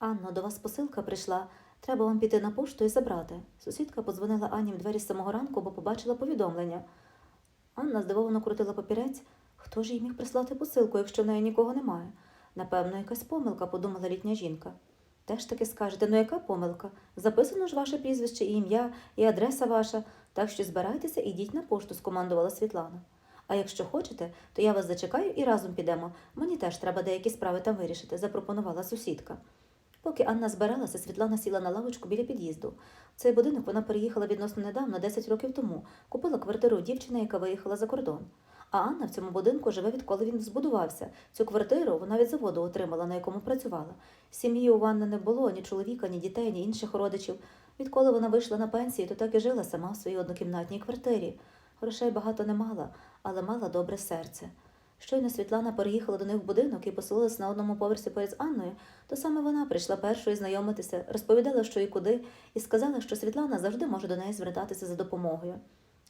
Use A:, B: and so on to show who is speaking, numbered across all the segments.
A: Анно, до вас посилка прийшла. Треба вам піти на пошту і забрати. Сусідка подзвонила Ані в двері з самого ранку, бо побачила повідомлення. Анна здивовано крутила папірець. Хто ж їй міг прислати посилку, якщо в неї нікого немає? Напевно, якась помилка, подумала літня жінка. Теж таки скажете, ну яка помилка? Записано ж ваше прізвище і ім'я, і адреса ваша, так що збирайтеся і йдіть на пошту, скомандувала Світлана. А якщо хочете, то я вас зачекаю і разом підемо. Мені теж треба деякі справи там вирішити, запропонувала сусідка. Поки Анна збиралася, Світлана сіла на лавочку біля під'їзду. Цей будинок вона переїхала відносно недавно, 10 років тому. Купила квартиру у дівчини, яка виїхала за кордон. А Анна в цьому будинку живе відколи він збудувався. Цю квартиру вона від заводу отримала, на якому працювала. Сім'ї у Анни не було ні чоловіка, ні дітей, ні інших родичів. Відколи вона вийшла на пенсію, то так і жила сама в своїй однокімнатній квартирі. Грошей багато не мала, але мала добре серце. Щойно Світлана переїхала до них в будинок і поселилась на одному поверсі поряд з Анною, то саме вона прийшла першою знайомитися, розповідала, що і куди, і сказала, що Світлана завжди може до неї звертатися за допомогою.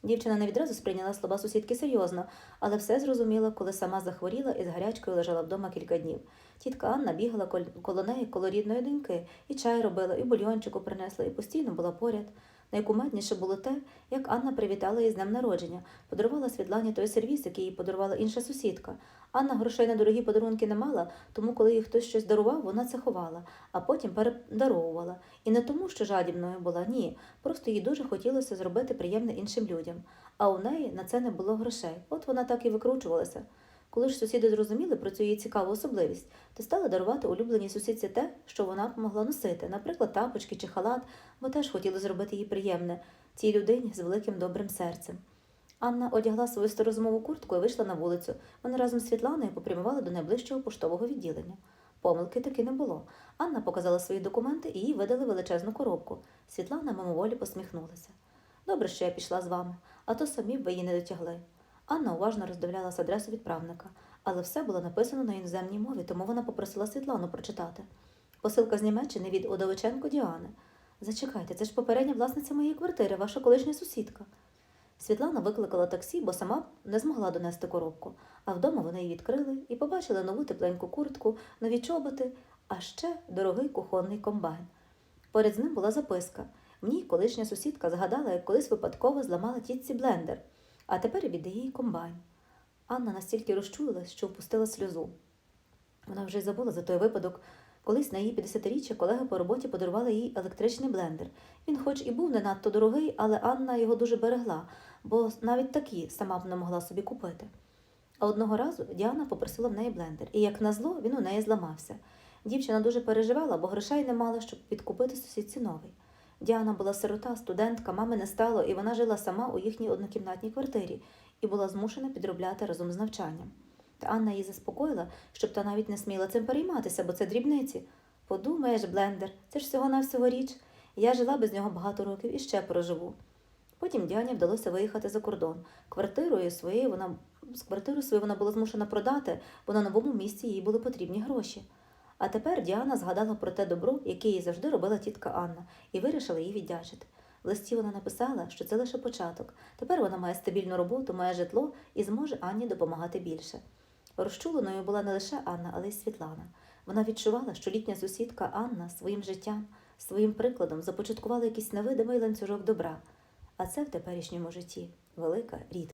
A: Дівчина не відразу сприйняла слова сусідки серйозно, але все зрозуміла, коли сама захворіла і з гарячкою лежала вдома кілька днів. Тітка Анна бігала коло неї, коло рідної доньки, і чай робила, і бульйончику принесла, і постійно була поряд. Найкумедніше було те, як Анна привітала її з днем народження, подарувала Світлані той сервіс, який їй подарувала інша сусідка. Анна грошей на дорогі подарунки не мала, тому коли їй хтось щось дарував, вона це ховала, а потім передаровувала. І не тому, що жадібною була, ні. Просто їй дуже хотілося зробити приємне іншим людям. А у неї на це не було грошей. От вона так і викручувалася. Коли ж сусіди зрозуміли про цю її цікаву особливість, то стали дарувати улюбленій сусідці те, що вона могла носити, наприклад, тапочки чи халат, бо теж хотіли зробити їй приємне цій людині з великим добрим серцем. Анна одягла свою старозумову куртку і вийшла на вулицю. Вони разом з Світланою попрямували до найближчого поштового відділення. Помилки таки не було. Анна показала свої документи і їй видали величезну коробку. Світлана мимоволі посміхнулася. Добре, що я пішла з вами, а то самі б ви її не дотягли. Анна уважно роздивлялася адресу відправника, але все було написано на іноземній мові, тому вона попросила Світлану прочитати. Посилка з Німеччини від Удовиченко Діани. Зачекайте, це ж попередня власниця моєї квартири, ваша колишня сусідка. Світлана викликала таксі, бо сама не змогла донести коробку, а вдома вони її відкрили і побачили нову тепленьку куртку, нові чоботи, а ще дорогий кухонний комбайн. Поряд з ним була записка. В ній колишня сусідка згадала, як колись випадково зламала тітці блендер, а тепер віддає їй комбайн. Анна настільки розчулилась, що впустила сльозу. Вона вже й забула за той випадок. Колись на її 50-річчя колеги по роботі подарували їй електричний блендер. Він, хоч і був не надто дорогий, але Анна його дуже берегла, бо навіть такі сама б не могла собі купити. А одного разу Діана попросила в неї блендер, і як назло, він у неї зламався. Дівчина дуже переживала, бо грошей не мала, щоб підкупити сусідці новий. Діана була сирота, студентка, мами не стало, і вона жила сама у їхній однокімнатній квартирі і була змушена підробляти разом з навчанням. Та Анна її заспокоїла, щоб та навіть не сміла цим перейматися, бо це дрібниці. Подумаєш, блендер, це ж всього-навсього річ. Я жила без нього багато років і ще проживу. Потім Діані вдалося виїхати за кордон. Квартирою своєю вона з квартирою своєю вона була змушена продати, бо на новому місці їй були потрібні гроші. А тепер Діана згадала про те добро, яке їй завжди робила тітка Анна, і вирішила їй віддячити. В листі вона написала, що це лише початок. Тепер вона має стабільну роботу, має житло і зможе Анні допомагати більше. Розчуленою була не лише Анна, але й Світлана. Вона відчувала, що літня сусідка Анна своїм життям, своїм прикладом започаткувала якийсь невидимий ланцюжок добра. А це в теперішньому житті велика рідкість.